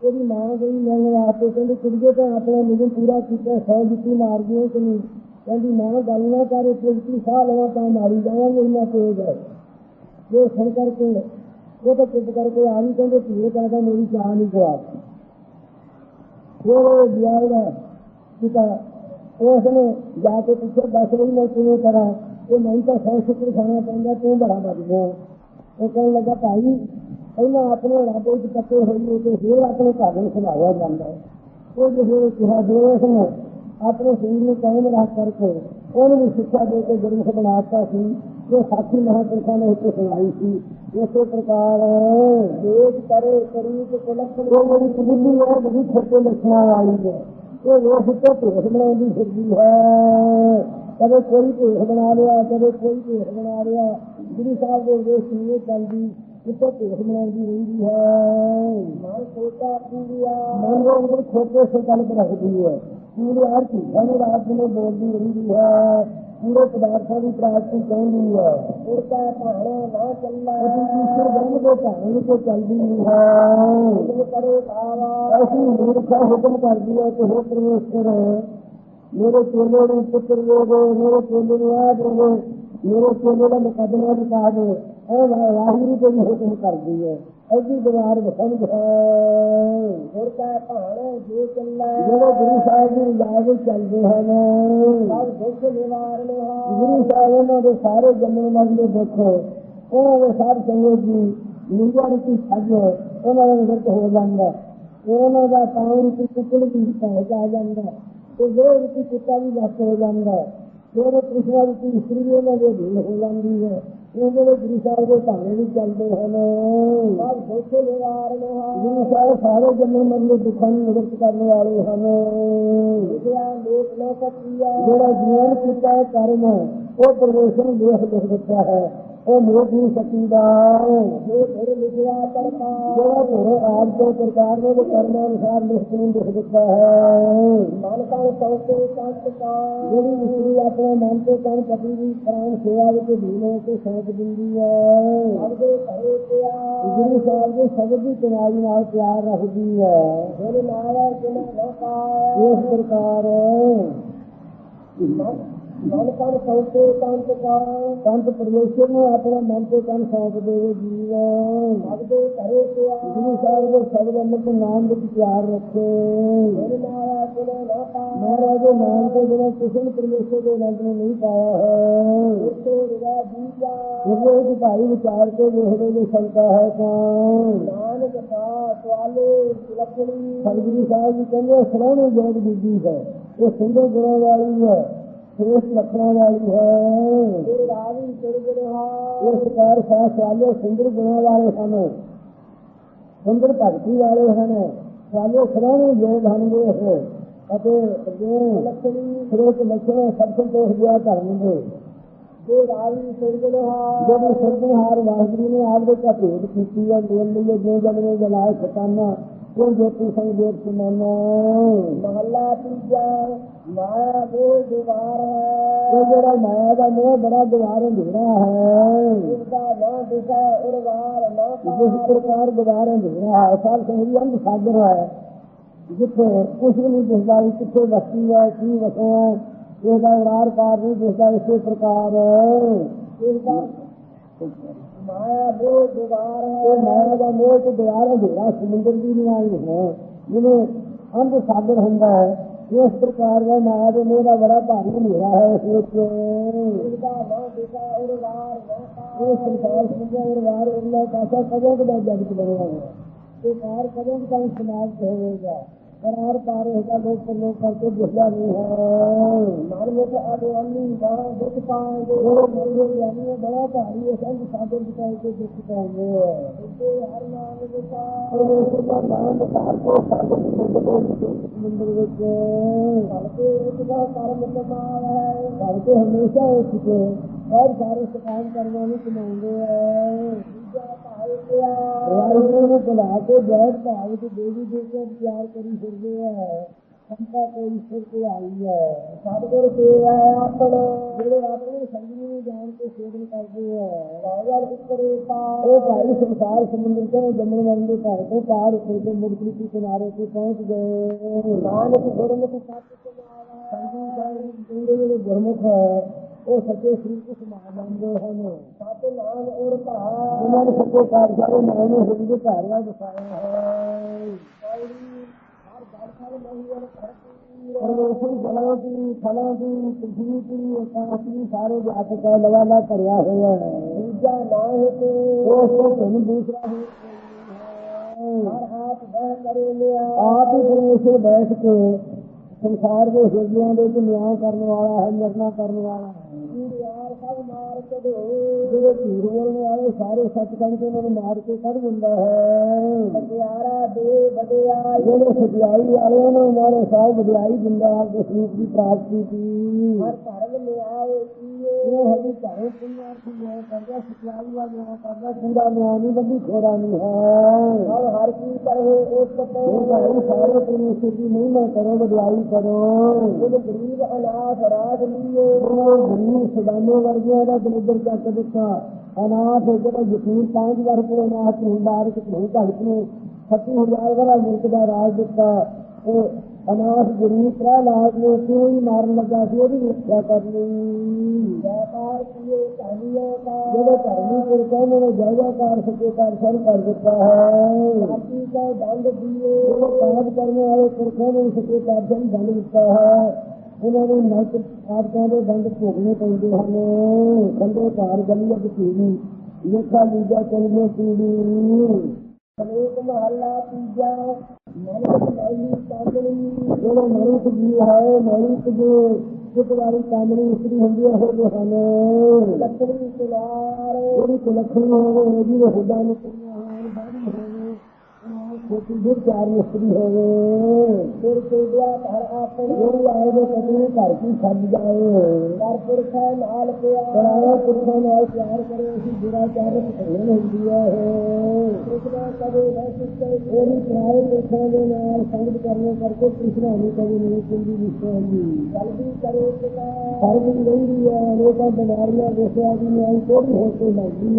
ਉਹਦੀ ਮਾਂ ਗਈ ਮਿਲਣ ਵਾਸਤੇ ਕਹਿੰਦੀ, ਕੁੜੀਏ, ਤਾਂ ਆਪਣਾ ਮੈਨੂੰ ਪੂਰਾ ਕੀਤਾ, ਸੌ ਦਿੱਤੀ ਮਾਰ ਦਿਓ ਕਿ ਨਹੀਂ? ਕਹਿੰਦੀ, ਮਾਂ ਗੱਲ ਨਾ ਕਰ ਕੁੜੀ ਸਾਹ ਲਵਾਂ ਤਾਂ ਮਾਰੀ ਜਾਵਾਂਗੇ, ਇੰਨਾ ਤੇਜ਼ ਹੈ ਜੇ ਸੁਣ ਕਰਕੇ, ਉਹ ਤਾਂ ਚੁੱਪ ਕਰਕੇ ਆ ਨਹੀਂ ਕਹਿੰਦੇ ਧੀਰੇ ਕਹਿੰਦਾ ਮੇਰੀ ਚਾਹ ਨਹੀਂ ਖਵਾ ਫਿਰ ਉਹ ਗਿਆ ਪਿਤਾ ਉਸ ਨੇ ਜਾ ਕੇ ਪੁੱਛਿਆ, ਦੱਸ ਵੀ ਮੈਂ ਕਿਵੇਂ ਕਰਾਂ? ਇਹ ਨਹੀਂ ਤਾਂ ਸੌ ਸ਼ੁਕਰ ਖਾਣਾ ਪੈਂਦਾ, ਤੂੰ ਬੜਾ ਵਧੀਆ ਉਹ ਕਹਿਣ ਲੱਗਾ, ਭਾਈ, ਪਹਿਲਾਂ ਆਪਣੇ ਰੱਬ ਵਿੱਚ ਪੱਕੇ ਹੋਈਏ ਤੇ ਫਿਰ ਆਪਣੇ ਘਰ ਨੂੰ ਸੰਭਾਲਿਆ ਜਾਂਦਾ ਉਹ ਜਿਹੜੇ ਕਿਹਾ ਜੋ ਉਸ ਆਪਣੇ ਸਰੀਰ ਨੂੰ ਕਾਇਮ ਰੱਖ ਕਰਕੇ ਉਹਨੂੰ ਵੀ ਸਿੱਖਿਆ ਦੇ ਕੇ ਗੁਰਮੁਖ ਬਣਾਤਾ ਸੀ ਜੋ ਸਾਥੀ ਮਹਾਂਪੁਰਖਾਂ ਨੇ ਉੱਤੇ ਸੁਣਾਈ ਸੀ ਇਸੇ ਪ੍ਰਕਾਰ ਦੇਖ ਕਰੇ ਤਰੀਕ ਕੁਲਖਣੀ ਉਹ ਜਿਹੜੀ ਕੁਬੁੱਲੀ ਹੈ ਬੜੀ ਛੋਟੇ ਲੱਛਣਾਂ ਵਾਲੀ ਹੈ ਉਹ ਲੋਕ ਉੱਤੇ ਭੇਸ ਬਣਾਉਂਦੀ ਫਿਰਦੀ ਹੈ ਕਦੇ ਕੋਈ ਭੇਸ ਬਣਾ ਲਿਆ ਕਦੇ ਕੋਈ ਭੇਸ ਬਣਾ ਲਿਆ ਗੁਰੂ ਸਾਹਿਬ ਦੇ ਉਪਦੇਸ਼ ਨਹੀਂ ਚੱਲਦੀ ਉੱਤੇ ਭੇਸ ਬਣਾਉਂਦੀ ਰਹਿੰਦੀ ਹੈ। ਮਨ ਸੋਚੈ ਪੂਰਿਆਰ ਮਨ ਦੇ ਅੰਦਰ ਛੋਟੇ ਸੰਕਲਪ ਰੱਖਦੀ ਹੈ। ਪੂਰੇ ਹਰ ਚੀਜ਼ਾਂ ਨੂੰ ਰਾਤ ਨੂੰ ਬੋਲਦੀ ਰਹਿੰਦੀ ਹੈ। ਪੂਰੇ ਪਦਾਰਥਾਂ ਦੀ ਪ੍ਰਾਪਤੀ ਕਹਿੰਦੀ ਹੈ। ਫਿਰ ਕੈ ਭਾਣੇ ਨਾ ਚੱਲੈ ਅਸੀਂ ਈਸ਼ਵਰ ਬ੍ਰਹਮ ਦੇ ਧਾਰਨ ਤੇ ਚੱਲਦੀ ਨਹੀਂ ਹੈ। ਕਰੇ ਐਸੀ ਮੂਰਖਾ ਹੁਕਮ ਕਰਦੀ ਹੈ ਕਿ ਹੋ ਪਰਮੇਸ਼ਰ ਮੇਰੇ ਚੇਲੇ ਨੂੰ ਪੁੱਤਰ ਦੇ ਮੇਰੇ ਚੇਲੇ ਨੂੰ ਆ ਦੇ ਦੇ ਮੇਰੇ ਚੇਲੇ ਦਾ ਮੁਕੱਦਮਾ ਦਿਖਾ ਦੇ। ਉਹ ਵਾਹਿਗੁਰੂ ਤੇ ਵੀ ਹੁਕਮ ਕਰਦੀ ਹੈ। ਐਡੀ ਦੀਵਾਰ ਵਸੰਦ ਹੈ। ਗੁਰ ਕਾ ਭਾਣ ਜੋ ਚੱਲੈ। ਜਿਹੜੇ ਗੁਰੂ ਸਾਹਿਬ ਦੀ ਰਾਹ ਤੇ ਚੱਲਦੇ ਹਨ। ਸਭ ਦੁੱਖ ਨਿਵਾਰਨ ਹਾਰ ਗੁਰੂ ਸਾਹਿਬ ਉਹਨਾਂ ਦੇ ਸਾਰੇ ਜੰਮਣ ਮਰਦੇ ਦੇਖੋ। ਉਹਨਾਂ ਦੇ ਸਾਧ ਸੰਗਤ ਜੀ ਨਿੰਜਾ ਰੂਪੀ ਛੱਜ ਉਹਨਾਂ ਦੇ ਵਿੱਚ ਹੋ ਜਾਂਦਾ। ਉਹਨਾਂ ਦਾ ਤਾਂ ਰੂਪੀ ਕੁੱਕੜ ਵੀ ਪੈ ਜਾ ਜਾਂਦਾ। ਤੇ ਜੋ ਰੂਪੀ ਕੁੱਤਾ ਵੀ ਵਸ ਹੋ ਜਾਂਦਾ। ਜਿਹੜੇ ਕ੍ਰਿਸ਼ਨ ਰੂਪੀ ਇਸਤਰੀ ਉਹਨਾਂ ਦੇ ਢੀਲ ਹੋ ਜਾਂਦੀ ਹੈ। ਉਹਨਾਂ ਦੇ ਗੁਰੂ ਸਾਹਿਬ ਦੇ ਭਾਣੇ ਵੀ ਚੱਲਦੇ ਹਨ। ਗੁਰੂ ਸਾਹਿਬ ਸਾਰੇ ਜੰਮਣ ਮਰਦੇ ਦੁੱਖਾਂ ਨੂੰ ਨਿਵਰਤ ਕਰਨ ਵਾਲੇ ਹਨ। ਲੋਕ ਜਿਹੜਾ ਜੀਵਨ ਕੀਤਾ ਕਰਮ ਉਹ ਪਰਮੇਸ਼ਰ ਨੂੰ ਦੇਖ ਲਿਖ ਦਿੱਤਾ ਹੈ। ਉਹ ਮੋਖ ਨਹੀਂ ਸਕੀਦਾ ਜੋ ਫਿਰ ਲਿਖਿਆ ਕਰਤਾ ਜਿਹੜਾ ਧੁਰ ਆਦ ਤੋਂ ਪ੍ਰਕਾਰ ਨੇ ਉਹ ਕਰਮ ਅਨੁਸਾਰ ਲਿਖ ਲਿਖ ਦਿੱਤਾ ਹੈ ਮਨ ਕਾ ਸੌਕੇ ਸੰਤ ਕਾ ਜਿਹੜੀ ਇਸਤਰੀ ਆਪਣੇ ਮਨ ਤੇ ਤਨ ਪਤੀ ਦੀ ਪ੍ਰਾਣ ਸੇਵਾ ਵਿੱਚ ਲੀਨ ਹੋ ਸੌਂਪ ਦਿੰਦੀ ਹੈ ਸਭ ਦੇ ਘਰੇ ਪਿਆ ਗੁਰੂ ਸਾਹਿਬ ਦੇ ਸ਼ਬਦ ਦੀ ਕਮਾਈ ਨਾਲ ਪਿਆਰ ਰੱਖਦੀ ਹੈ ਗੁਰ ਨਾਨਕ ਜਿਨ ਨਾ ਇਸ ਪ੍ਰਕਾਰ ਮਨ ਮਨ ਕਾ ਸੌਕੇ ਸੰਤ ਕਾ ਸੰਤ ਪਰਮੇਸ਼ਰ ਨੂੰ ਆਪਣਾ ਮਨ ਤੇ ਤਨ ਸੌਂਪ ਦੇਵੇ ਜੀਵਨ। ਸਭ ਦੇ ਘਰੇ ਪਿਆ ਗੁਰੂ ਸਾਹਿਬ ਦੇ ਸ਼ਬਦ ਅੰਮ੍ਰਿਤ ਨਾਮ ਵਿੱਚ ਪਿਆਰ ਰੱਖੇ। ਨਾਨਕ ਜਿਨ ਨਾ ਪਾਇਆ ਮਹਾਰਾਜ ਦੇ ਨਾਮ ਤੋਂ ਬਿਨਾਂ ਕਿਸੇ ਨੇ ਪਰਮੇਸ਼ਰ ਦੇ ਆਨੰਦ ਨੂੰ ਨਹੀਂ ਪਾਇਆ ਹੈ। ਉਸੇ ਰਿਆ ਦੀਜਾ ਜਿਹੜੇ ਇੱਕ ਭਾਈ ਵਿਚਾਰ ਕੇ ਵੇਖਦੇ ਦੀ ਸ਼ੰਕਾ ਹੈ ਤਾਂ ਨਾਨਕ ਕਾ ਸਵਾਲੇ ਲਖਣੀ ਸਤਿਗੁਰੂ ਸਾਹਿਬ ਜੀ ਕਹਿੰਦੇ ਸਰਾਣੇ ਜੋਗ ਬੀਜੀ ਹੈ। ਇਹ ਸੁੰਦਰ ਗੁਣਾਂ ਵਾਲੀ ਹੈ। ਸ੍ਰੇਸ਼ਟ ਲੱਖਣਾਂ ਵਾਲੀ ਹੈ। ਗੁਰ ਰਾਵੀ ਚੜ ਰਿਹਾ ਇਹ ਸਰਕਾਰ ਸਾਹ ਵਾਲੇ ਸੁੰਦਰ ਗੁਣਾਂ ਵਾਲੇ ਹਨ। ਸੁੰਦਰ ਭਗਤੀ ਵਾਲੇ ਹਨ। ਵਾਲੇ ਸਰਾਣੇ ਜੋਗ ਹਨ ਇਹ। ਅਤੇ ਜੋ ਲਖਣੀ ਸ੍ਰੇਸ਼ਟ ਲੱਖਣ ਸਭ ਸੰਤੋਖ ਦਿਆ ਧਰਮ ਦੇ ਗੁਰ ਰਾਵੀ ਚੜ ਰਿਹਾ ਜਦੋਂ ਸਰਬਹਾਰ ਵਾਹਿਗੁਰੂ ਨੇ ਆਪ ਦੇ ਕਾ ਭੇਦ ਕੀਤੀ ਹੈ ਮੇਲ ਲਈ ਜੋ ਜਨ ਨੇ ਜਲਾਏ ਖਤਾਨਾ। ਉਹ ਜੋਤੀ ਸੰਗ ਦੇਵ ਸਮਾਨਾ ਮਹੱਲਾ ਤੀਜਾ ਮਾਇਆ ਦੇ ਦੀਵਾਰ ਇਹ ਜਿਹੜਾ ਮਾਇਆ ਦਾ ਮੋਹ ਬੜਾ ਦੁਆਰ ਅੰਧੇਰਾ ਹੈ ਇਸਦਾ ਨਾ ਦਿਸ਼ਾ ਉਰਵਾਰ ਨਾ ਜਿਸ ਪ੍ਰਕਾਰ ਦੁਆਰ ਅੰਧੇਰਾ ਹੈ ਸਾਲ ਸੰਗਰੀ ਅੰਧ ਸਾਗਰ ਹੈ ਜਿੱਥੇ ਕੁਛ ਵੀ ਨਹੀਂ ਦਿਸਦਾ ਵੀ ਕਿੱਥੇ ਵਸੀ ਹੈ ਕੀ ਵਸੋ ਹੈ ਇਹਦਾ ਉਰਾਰ ਪਾਰ ਨਹੀਂ ਦਿਸਦਾ ਇਸੇ ਪ੍ਰਕਾਰ ਇਸਦਾ ਮਾਇਆ ਦੇ ਦੀਵਾਰ ਇਹ ਹੈ ਮਾਇਆ ਦਾ ਮੋਹ ਤੇ ਦੁਆਰ ਅੰਧੇਰਾ ਸਮੁੰਦਰ ਦੀ ਨਹੀਂ ਹੈ। ਜਿਵੇਂ ਅੰਧ ਸਾਗਰ ਹੁੰਦਾ ਹੈ ਇਸ ਪ੍ਰਕਾਰ ਦਾ ਮਾਇਆ ਦੇ ਮੋਹ ਦਾ ਬੜਾ ਭਾਰੀ ਹਨੇਰਾ ਹੈ ਇਸ ਵਿੱਚ। ਇਹ ਸੰਸਾਰ ਸਮਝਿਆ ਉਰਵਾਰ ਉਰਲਾ ਕਾਸਾ ਕਦੋਂ ਕਦਾ ਜਗਤ ਹੈ ਇਹ ਕਾਰ ਕਦੋਂ ਕਦਾ ਸਮਾਪਤ ਹੋਵੇਗਾ? ਕਰਾਰ ਪਾਰ ਹੋਗਾ ਲੋਕ ਪਰ ਲੋਕ ਕਰਕੇ ਦਿਸਦਾ ਨਹੀਂ ਹੈ। ਮਨ ਵਿੱਚ ਅਗਵਾਨੀ ਬਾਹ ਦੁੱਖ ਪਾਉਂਦੇ ਜਿਹੜੇ ਮੰਗੇ ਗਿਆਨੀ ਹੈ, ਬੜਾ ਭਾਰੀ ਹੈ ਸੰਗ ਸਾਗਰ ਦਿਖਾਈ ਕੇ ਦੁੱਖ ਪਾਉਂਦੇ ਹੈ ਤੇ ਹਰ ਨਾਮ ਦਾ ਨਾਮ ਵਿਚਾਰ ਕੇ ਸਾਗਰ ਦੇ ਸਮੁੰਦਰ ਵਿੱਚ। ਹਲਕੇ ਇੱਕ ਦਾ ਕਰਮ ਕਮਾਲ ਹੈ। ਕਰਕੇ ਹਮੇਸ਼ਾ ਉਸ ਕੇ ਔਰ ਸਾਰੇ ਸਕਾਮ ਕਰਨਾ ਨੂੰ ਕਮਾਉਂਦੇ ਹੈ ਦੂਜਾ ਨੂੰ ਬੁਲਾ ਕੇ ਜੈਤ ਭਾਵ ਤੇ ਦੇਵੀ ਦੇ ਕੇ ਪਿਆਰ ਕਰੀ ਫਿਰਦੇ ਹੈ ਸੰਤਾ ਕੋਈ ਸਿਰ ਤੇ ਆਈ ਹੈ ਸਤਿਗੁਰ ਤੇ ਆਪਣ ਜਿਹੜੇ ਆਪਣੇ ਸੰਗੀ ਨੂੰ ਜਾਣ ਕੇ ਸੇਵਨ ਕਰਦੇ ਹੈ ਰਾਜਾ ਕਿਕਰੇ ਪਾ ਉਹ ਭਾਈ ਸੰਸਾਰ ਸਮੁੰਦਰ ਤੋਂ ਜੰਮਣ ਵਾਲੇ ਦੇ ਘਰ ਤੋਂ ਪਾਰ ਉੱਤੇ ਕੇ ਮੁਰਗਲੀ ਦੇ ਕਿਨਾਰੇ ਤੇ ਪਹੁੰਚ ਗਏ ਨਾਨਕ ਗੁਰਮੁਖ ਸਤਿ ਸਮਾਵਾ ਸੰਗੀ ਸਾਹਿਬ ਜਿਹੜੇ ਗੁਰਮੁਖ ਹੈ ਉਹ ਸੱਚੇ ਸ੍ਰੀ ਕੋ ਸਮਾ ਜਾਂਦੇ ਹਨ ਸਤਿ ਨਾਮ ਉਰ ਉਹਨਾਂ ਨੇ ਸੱਚੇ ਕਾਰਜਾਂ ਨੂੰ ਨੂੰ ਹਿੰਦ ਦੇ ਘਰ ਨਾਲ ਵਸਾਇਆ ਹੈ। ਪਰਮੇਸ਼ਰ ਜਲਾਂ ਦੀ, ਫਲਾਂ ਦੀ ਪ੍ਰਿਥਵੀ ਦੀ ਆਕਾਸ਼ ਦੀ, ਸਾਰੇ ਵਿਆਪਕ ਹੈ ਲਗਾਤਾਰ ਭਰਿਆ ਹੋਇਆ ਹੈ। ਦੂਜਾ ਨਾਹ ਤੇ ਉਸ ਤੋਂ ਤੁਹਾਨੂੰ ਦੂਸਰਾ ਹੋਰ ਕੋਈ ਬਹਿ ਕਰੇ ਲਿਆ। ਆਪ ਹੀ ਪਰਮੇਸ਼ਰ ਬੈਠ ਕੇ ਸੰਸਾਰ ਦੇ ਹਿਰਦਿਆਂ ਦੇ ਵਿੱਚ ਨਿਆਂ ਕਰਨ ਵਾਲਾ ਹੈ ਨਿਰਣਾ ਕਰਨ ਵਾਲਾ ਹੈ। ਯਾਰ ਸਭ ਮਾਰ ਕਢੋ ਜਿਹੜੇ ਝੂਠ ਬੋਲਣ ਵਾਲੇ ਸਾਰੇ ਸੱਚ ਕਹਿੰਦੇ ਉਹਨਾਂ ਨੂੰ ਮਾਰ ਕੇ ਕੱਢ ਦਿੰਦਾ ਹੈ। ਸਤਿਆਰਾ ਦੇ ਵਡਿਆਈ ਜਿਹੜੇ ਸਚਾਈ ਵਾਲਿਆਂ ਨੂੰ ਮਾਰੇ ਸਾਹਿਬ ਵਡਿਆਈ ਦਿੰਦਾ ਹੈ ਆਪਦੇ ਸਰੂਪ ਦੀ ਪ੍ਰਾਪਤੀ ਦੀ। ਹਰ ਧਰਮ ਕੀਏ। ਇਹ ਹਜੀ ਘਰੋਂ ਪੁੰਨਿਆ ਸੀ ਮੈਂ ਕਹਿੰਦਾ ਸਚਾਈ ਵਾਲਾ ਮੈਂ ਕਹਿੰਦਾ ਪੂਰਾ ਨਹੀਂ ਬੰਦੀ ਖੋਰਾ ਨਹੀਂ ਹੈ। ਹਰ ਹਰ ਕੀ ਕਰੇ ਇੱਕ ਤੇ ਇਹ ਸਾਰੇ ਦੀ ਮਹਿਮਾ ਕਰੋ ਵਡਿਆਈ ਕਰੋ? ਉਹ ਗਰੀਬ ਅਨਾਥ ਰਾਜ ਲੀਏ ਉਹ ਗਰੀਬ ਸਦਾਨੇ ਵਰਗਿਆਂ ਦਾ ਦਲਿੱਦਰ ਚੱਕ ਦਿੱਤਾ ਅਨਾਥ ਜਿਹੜਾ ਯਕੀਨ ਪੰਜ ਵਾਰ ਕੋਲ ਅਨਾਥ ਹੁੰਦਾ ਕਿ ਨਹੀਂ ਭਗਤ ਨੂੰ 30000 ਵਾਲਾ ਮੁਲਕ ਦਾ ਰਾਜ ਦਿੱਤਾ। ਉਹ ਅਨਾਥ ਗਰੀਬ ਪ੍ਰਹਲਾਦ ਨੂੰ ਕਿਉਂ ਹੀ ਮਾਰਨ ਲੱਗਾ ਸੀ ਉਹਦੀ ਰੱਖਿਆ ਕਰਨੀ ਵਪਾਰ ਕੀਏ ਧਰਮੀਆਂ ਦਾ ਜਿਹੜੇ ਧਰਮੀ ਪੁਰਖਾਂ ਨੇ ਜਾਇਦਾਕਾਰ ਸਕੇ ਕਰ ਕਰ ਦਿੱਤਾ ਹੈ। ਜਾਤੀ ਦਾ ਦੰਡ ਦੀਏ ਕਰਨ ਵਾਲੇ ਪੁਰਖਾਂ ਨੇ ਸਕੇ ਦੰਡ ਦਿੱਤਾ ਹੈ। ਉਹਨਾਂ ਨੂੰ ਨੈਤ ਆਦਿਕਾਂ ਦੇ ਦੰਡ ਭੋਗਣੇ ਪੈਂਦੇ ਹਨ। ਖੰਡੇ ਘਰ ਗਲੀ ਅਜ ਪੀੜੀ ਲੇਖਾ ਲੀਜਾ ਚੰਗੇ ਪੀੜੀ। ਅਨੇਕ ਮਹੱਲਾ ਤੀਜਾ ਮਨ ਮਹਿਲੀ ਕਾਂਗਣੀ ਜਿਹੜੇ ਮਨੁੱਖ ਜੀ ਹੈ ਮਨੁੱਖ ਜੋ ਇੱਕ ਵਾਰੀ ਕਾਮਣੀ ਇਸਤਰੀ ਹੁੰਦੀ ਹੈ ਜੋ ਹਨ। ਲੱਕੜੀ ਸੁਨਾਰ ਜਿਹੜੀ ਕੁਲਖਣੀ ਹੋਵੇ ਉਹਦੀ ਦੇ ਹੁੱਡਾ ਨੂੰ ਕੁੜੀਆਂ ਹੋਣ ਬਾੜੀ ਹੋਵੇ ਹੋਵੇ। ਘਰ ਘਰ ਜਾਏ ਕਰ ਪੁਰਖਾ ਨਾਲ ਪਿਆ। ਪਰਾਇਆ ਪੁਰਖਾਂ ਨਾਲ ਪਿਆਰ ਕਰੇ ਅਸੀਂ ਬੁਰਾ ਚਾਹਤ ਨਹੀਂ ਹੁੰਦੀ ਹੈ ਇਹ। ਕ੍ਰਿਸ਼ਨਾ ਕਦੇ ਨਾ ਸਿੱਖੇ ਉਹਦੀ ਪਰਾਏ ਪੁਰਖਾਂ ਦੇ ਨਾਲ ਸੰਗਤ ਕਰਨੇ ਕਰਕੇ ਕ੍ਰਿਸ਼ਨਾ ਨੂੰ ਕਦੇ ਨਹੀਂ ਚੰਗੀ ਵਿਸ਼ੇ ਹੁੰਦੀ ਜਲਦੀ ਕਰੇ ਪਿਤਾ। ਹਰ ਦਿਨ ਰਹਿੰਦੀ ਹੈ ਬਿਮਾਰੀਆਂ ਦੇਸਿਆ ਦੀ ਨਾਲ ਥੋੜੀ ਹੋ ਕੇ ਲੱਗਦੀ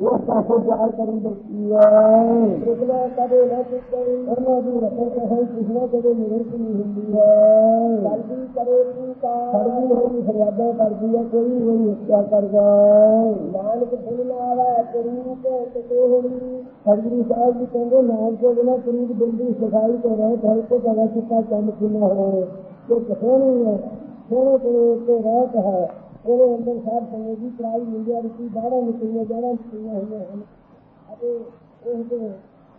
ਵੀ ਹੈ ਉਸ ਪਾਸੇ ਪਿਆਰ ਕਰੀ ਦਿੱਤੀ ਹੈ ਕ੍ਰਿਸ਼ਨਾ ਕਦੇ ਨਾ ਸਿੱਖੇ ਉਹਨਾਂ ਦੀ ਰਕਮ ਕਹੇ ਕਿਸਨਾ ਕਦੇ ਨਿਰੰਤ ਨਹੀਂ ਹੁੰਦੀ ਹੈ ਜਲਦੀ ਕਰੇ ਪਿਤਾ ਸਰਦੀ ਹੋਈ ਫਰਿਆਦਾਂ ਕਰਦੀ ਹੈ ਕੋਈ ਵੀ ਨਹੀਂ ਹੱਤਿਆ ਕਰਦਾ ਨਾਨਕ ਸੁਣਨਾ ਵਾ ਕਰੀਬ ਤੇ ਹੋਣੀ ਸਰਦੀ ਸਾਹਿਬ ਜੀ ਕਹਿੰਦੇ ਨਾਮ ਤੋਂ ਬਿਨਾਂ ਕਰੀਬ ਬਿੰਦੀ ਸਫ਼ਾਈ ਤੋਂ ਰਹਿ ਧਰ ਕੋ ਜਗਾ ਚਿੱਟਾ ਚਮਕ ਉਹਦੇ ਅੰਦਰ ਸਾਧ ਸੰਗਤ ਦੀ ਮਿਲਿਆ ਵਿੱਚ ਬਾਹਰ ਨਿਕਲੀਆਂ ਜਾਣਾ ਨਿਕਲੀਆਂ ਹੋਈਆਂ ਹਨ। ਅਤੇ ਉਹ ਤੇ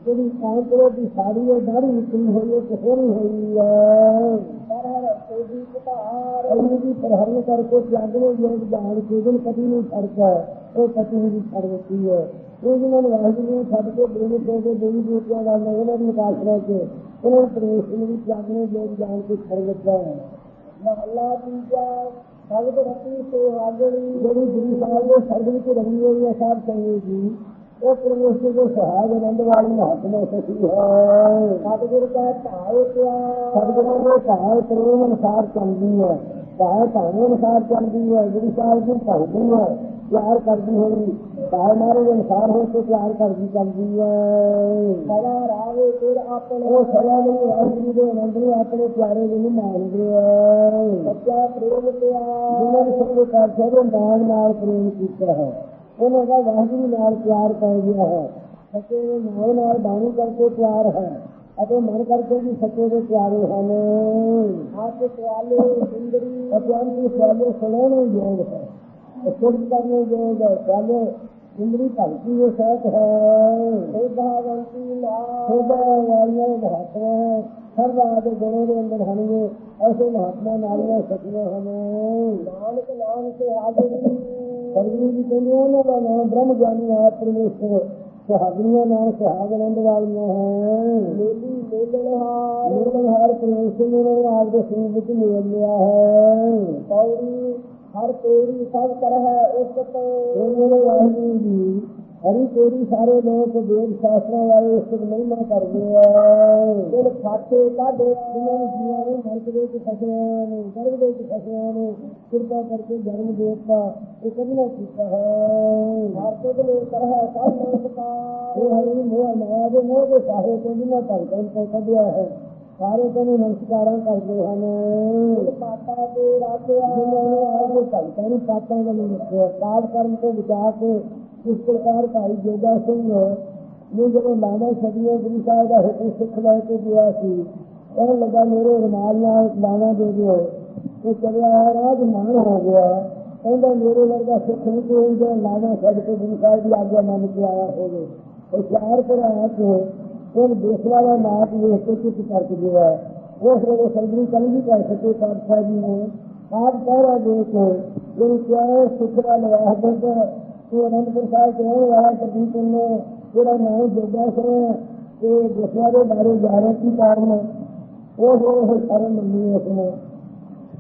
ਜਿਹੜੀ ਕਾਂਕਰੋ ਦੀ ਸਾੜੀ ਹੈ ਦਾੜੀ ਨਿਕਲੀ ਹੋਈ ਹੈ ਕਿਥੇ ਹੋਈ ਹੈ ਹਰ ਹਰ ਸੋਧੀ ਪਤਾਰ ਅਗਲੀ ਦੀ ਪ੍ਰਹਰਨ ਕਰਕੇ ਤਿਆਗਣੇ ਯੋਗ ਜਾਣ ਕੇ ਕਦੀ ਨਹੀਂ ਛੱਡਦਾ ਉਹ ਪਤੀ ਦੀ ਛੱਡ ਹੈ। ਉਹ ਜਿਹਨਾਂ ਨੂੰ ਵਾਹਿਗੁਰੂ ਨੂੰ ਛੱਡ ਕੇ ਦੇਵੀ ਦੇ ਦੇਵੀ ਦੇਵਤਿਆਂ ਦਾ ਉਹਨਾਂ ਦੀ ਮੁਕਾਸ਼ਰਾ ਕੇ ਉਹਨਾਂ ਨੂੰ ਪ੍ਰਵੇਸ਼ ਨੂੰ ਵੀ ਤਿਆਗਣੇ ਯੋਗ ਜਾਣ ਕੇ ਛੱਡ ਦਿੱਤਾ ਮਹੱਲਾ ਤੀਜਾ ਭਗਤ ਰਤੀ ਸੁਹਾਗਣੀ ਜਿਹੜੀ ਗੁਰੂ ਸਾਹਿਬ ਦੇ ਸਰਦ ਵਿੱਚ ਰੰਗੀ ਹੋਈ ਹੈ ਸਾਧ ਸੰਗਤ ਜੀ। ਉਹ ਪਰਮੇਸ਼ਰ ਦੇ ਸਹਾਇ ਆਨੰਦ ਵਾਲੀ ਮਹਾਤਮਾ ਸਖੀ ਹੈ। ਸਤਿਗੁਰ ਕਾ ਧਾਇ ਪਿਆ। ਸਤਿਗੁਰਾਂ ਦੇ ਸਹਾਇ ਪ੍ਰੇਮ ਅਨੁਸਾਰ ਚੱਲਦੀ ਹੈ। ਧਾਰਨ ਅਨੁਸਾਰ ਚੱਲਦੀ ਹੈ। ਜਿਹੜੀ ਸਾਹਿਬ ਦੀ ਭਗਤੀ ਹੈ। ਪਿਆਰ ਕਰਦੀ ਹੋਈ ਸਹਾਇ ਮਾਰੇ ਦੇ ਅਨੁਸਾਰ ਹੋ ਕੇ ਪਿਆਰ ਕਰਦੀ ਚੱਲਦੀ ਹੈ। ਸਦਾ ਰਾਵੇ ਫਿਰ ਆਪਣੇ ਉਹ ਸਦਾ ਲਈ ਵਾਹਿਗੁਰੂ ਦੇ ਆਨੰਦ ਨੂੰ ਆਪਣੇ ਪਿਆਰੇ ਨੂੰ ਮੰਨਦੇ ਹੈ ਸੱਚਾ ਪ੍ਰੇਮ ਪਿਆ। ਜਿਨ੍ਹਾਂ ਨੇ ਸਭ ਕਰ ਸਕਦੇ ਨਾਮ ਨਾਲ ਪ੍ਰੇਮ ਕੀਤਾ ਹੈ ਉਹਨਾਂ ਦਾ ਵਾਹਿਗੁਰੂ ਨਾਲ ਪਿਆਰ ਪੈ ਗਿਆ ਹੈ। ਸੱਚੇ ਦੇ ਨਾਮ ਨਾਲ ਬਾਣੀ ਕਰਕੇ ਪਿਆਰ ਹੈ ਅਤੇ ਮਨ ਕਰਕੇ ਵੀ ਸੱਚੇ ਦੇ ਪਿਆਰੇ ਹਨ। ਹੱਥ ਸਵਾਲੇ ਸੁੰਦਰੀ। ਅਤਿਅੰਤ ਹੀ ਸਵਾਲੇ ਸੁਣਾਉਣੇ ਯੋਗ ਹੈ ਸੁਣ ਕਰਨੇ ਯੋਗ ਹੈ ਇੰਦਰੀ ਭਗਤੀ ਦੇ ਸਹਿਤ ਹੈ। ਸੋਭਾਵੰਤੀ ਨਾ ਸੋਭਾ ਵਾਲੀਆਂ ਮਹਾਤਮਾ ਸਰਦਾ ਦੇ ਗੁਣੋਂ ਦੇ ਅੰਦਰ ਹਨਗੇ ਐਸੇ ਮਹਾਤਮਾ ਨਾਲੀਆਂ ਸਖੀਆਂ ਹਨ ਨਾਨਕ ਨਾਮ ਸਰਗੁਰੂ ਜੀ ਕਹਿੰਦੇ ਉਹਨਾਂ ਦਾ ਨਾਮ ਬ੍ਰਹਮ ਗਿਆਨੀ ਆਪ ਪਰਮੇਸ਼ਰ ਸੁਹਾਗਣੀਆਂ ਨਾਲ ਸੁਹਾਗ ਆਨੰਦ ਵਾਲੀਆਂ ਹੈ। ਮੇਲੀ ਮੇਲਣਹਾਰ ਨਿਰਮਲ ਹਰ ਪਰਮੇਸ਼ਰ ਨੇ ਉਹਨਾਂ ਨੂੰ ਆਪ ਦੇ ਸਰੂਪ ਵਿੱਚ ਮੇਲ ਲਿਆ ਹੈ। ਪੌੜੀ ਹਰ ਤੇਰੀ ਸਭ ਕਰ ਹੈ ਉਸਤ ਦੇ ਵਾਹਿਗੁਰੂ ਜੀ ਹਰੀ ਤੇਰੀ ਸਾਰੇ ਲੋਕ ਵੇਦ ਸ਼ਾਸਤਰਾਂ ਵਾਲੇ ਇਸ ਦੀ ਮਹਿਮਾ ਕਰਦੇ ਆ। ਦਿਲ ਖਾਤੇ ਕਾਢੇ ਨੂੰ ਜੀਵਾਂ ਨੂੰ ਨਰਕ ਦੇ ਵਿੱਚ ਫਸਿਆ ਨੂੰ ਗਰਭ ਦੇ ਵਿੱਚ ਫਸਿਆ ਨੂੰ ਕਿਰਪਾ ਕਰਕੇ ਜਨਮ ਦੇਤਾ ਇਹ ਕਦੀ ਨਾ ਕੀਤਾ ਹੈ। ਹਰ ਤੁਧ ਨੇ ਕਰ ਹੈ ਸਭ ਨਮਸਕਾਰ ਇਹ ਹਰੀ ਮੋਹ ਮਾਇਆ ਦੇ ਮੋਹ ਦੇ ਸਾਹੇ ਤੋਂ ਜਿਨ੍ਹਾਂ ਭਗਤਾਂ ਤੋਂ ਕੱਢਿਆ ਹੈ। ਸਾਰੇ ਤੁਹਾਨੂੰ ਨਮਸਕਾਰਾਂ ਕਰਦੇ ਹਨ। ਮਾਤਾ ਤੇ ਰਾਖਿਆ ਜਿਨ੍ਹਾਂ ਭਗਤਾਂ ਨੂੰ ਪਾਤਾਂ ਦਾ ਰੱਖਿਆ ਪਾਪ ਕਰਨ ਤੋਂ ਬਚਾ ਕੇ ਇਸ ਪ੍ਰਕਾਰ ਭਾਈ ਜੋਗਾ ਸਿੰਘ ਨੇ ਜਦੋਂ ਲਾਵਾਂ ਛਡੀਆਂ ਗੁਰੂ ਸਾਹਿਬ ਦਾ ਹੁਕਮ ਸਿੱਖ ਲੈ ਕੇ ਗਿਆ ਸੀ ਉਹ ਲੱਗਾ ਮੇਰੇ ਰਮਾਲ ਨਾਲ ਲਾਵਾਂ ਦੇ ਦਿਓ। ਤੇ ਚਲਿਆ ਰਾਜ ਮਾਨ ਹੋ ਗਿਆ। ਕਹਿੰਦਾ ਮੇਰੇ ਵਰਗਾ ਸਿੱਖ ਨਹੀਂ ਕੋਈ ਜੋ ਲਾਵਾਂ ਛੱਡ ਕੇ ਗੁਰੂ ਸਾਹਿਬ ਦੀ ਆਗਿਆ ਮੰਨ ਕੇ ਆਇਆ ਹੋਵੇ। ਉਹ ਚਾਰ ਆਇਆ ਕਿ फिर दूसरा वह बात ये है कुछ तर्क जो है, वो वो सर्जरी कल भी कर सके पाठशाह तो जी ने आप कह रहे देखो गुरु क्या है सुखरा लवाहत तो अनंतपुर साहब कह रहा है तो कभी तुमने पूरा नहीं जोड़ा से ये तो दूसरा के बारे जा रहे की कारण वो वो शरण मिली है उसमें।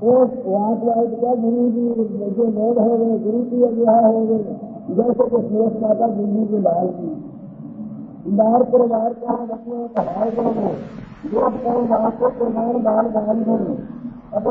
वो वाट वाट क्या गुरु जी, जो लोग है गुरु जी अगुआ है जैसे कि माता गुरु जी के लाल की। प्रमाण बाल बाल गए अब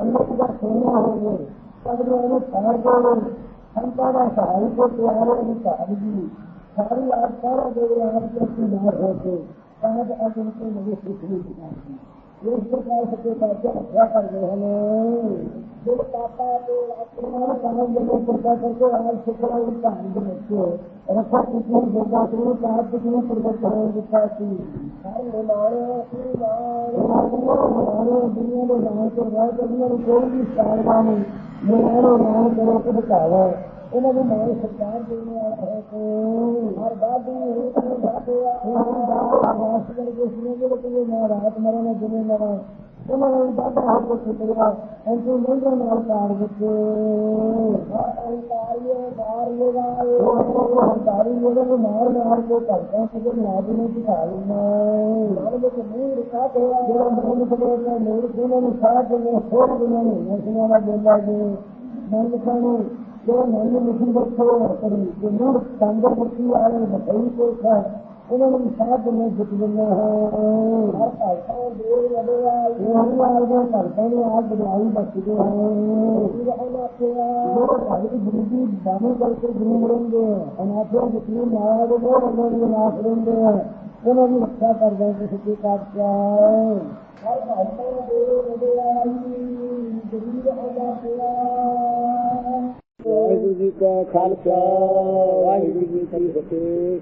अन्य का सोना हो गए तब जो उन्हें पार गए क्षमता का सहाय को तैयार सहाय दी सारी आप सारा जो आपके सुधार होते आज अब उनको मुझे कुछ नहीं सिखाती इस प्रकार से कोई बातें अच्छा कर रहे हमें जो पापा तो तुम्हारे काम जब कृपा करके आज शुक्र उनका हंड बच्चे रखा कितनी दुर्गा तुम्हें प्राप्त कितनी प्रगत है दिखा की हर निमाणे निमाणे दुनिया में जाने के बाद दुनिया में कोई भी सारवा नहीं निमाणे नाम करो तो बतावा ਇਹਨਾਂ ਨੂੰ ਮਾਨ ਸਰਕਾਰ ਦੇਣ ਵਾਲਾ ਹੈ ਕਿ ਹਰ ਬਾਤ ਦੀ ਇਹ ਬਾਤੇ ਆ ਇਹ ਬਾਤ ਆਵਾਸ ਕਰ ਕੇ ਸੁਣੇ ਕਿ ਕੋਈ ਨਾ ਰਾਤ ਮਰੇ ਨਾ ਦਿਨੇ ਮਰੇ ਉਹਨਾਂ ਨੂੰ ਬਾਬਾ ਹੋ ਕੇ ਸੁਣਿਆ ਐਂਟੂ ਨਹੀਂ ਨਾਲ ਕਾੜ ਵਿੱਚ ਹੰਕਾਰੀਏ ਮਾਰ ਲਗਾਏ ਹੰਕਾਰੀ ਜਿਹੜੇ ਨੂੰ ਮਾਰ ਮਾਰ ਕੇ ਕਰਦਾ ਕਿ ਨਾਦ ਨੂੰ ਦਿਖਾ ਲੈਣਾ ਨਾਲ ਵਿੱਚ ਨਹੀਂ ਰਖਾ ਤੇ ਜਿਹੜਾ ਮਨ ਦੇ ਨਾਲ ਮੇਰ ਸੁਣੇ ਨੂੰ ਸਾਥ ਦੇ ਹੋਰ ਦੁਨੀਆ ਨਹੀਂ ਸੁਣਾ ਦਾ ਬੋਲਾ ਜੀ ਮਨ ਸਾਨੂੰ ਜੋ ਮੈਨੂੰ ਲਿਖੀ ਬੱਚੋ ਕਰੀ ਜੋ ਨੂਰ ਸੰਦਰ ਬੱਚੀ ਆਏ ਬਈ ਕੋ ਖਾ ਉਹਨਾਂ ਨੂੰ ਸਾਥ ਨੇ ਜਿੱਤ ਦਿੰਦਾ ਹੈ। ਹਰ ਭਾਈਆਂ ਦੇ ਲੜੇ ਆ ਇਹ ਨਾਲ ਉਹਨਾਂ ਦੀ ਨੂੰ ਨਾਸ ਰਹਿੰਦੇ ਉਹਨਾਂ ਦੀ ਰੱਖਿਆ ਕਰਦੇ ਨੇ ਸੱਚੇ ਪਾਤਸ਼ਾਹ ਹਰ ਭਾਈਆਂ ਦੇ ਲੜੇ ਆਈ ਜਰੀਰ ਹੋਦਾ ਪਿਆ ਵਾਹਿਗੁਰੂ ਜੀ ਕਾ ਖਾਲਸਾ ਵਾਹਿਗੁਰੂ ਜੀ ਕੀ ਫਤਿਹ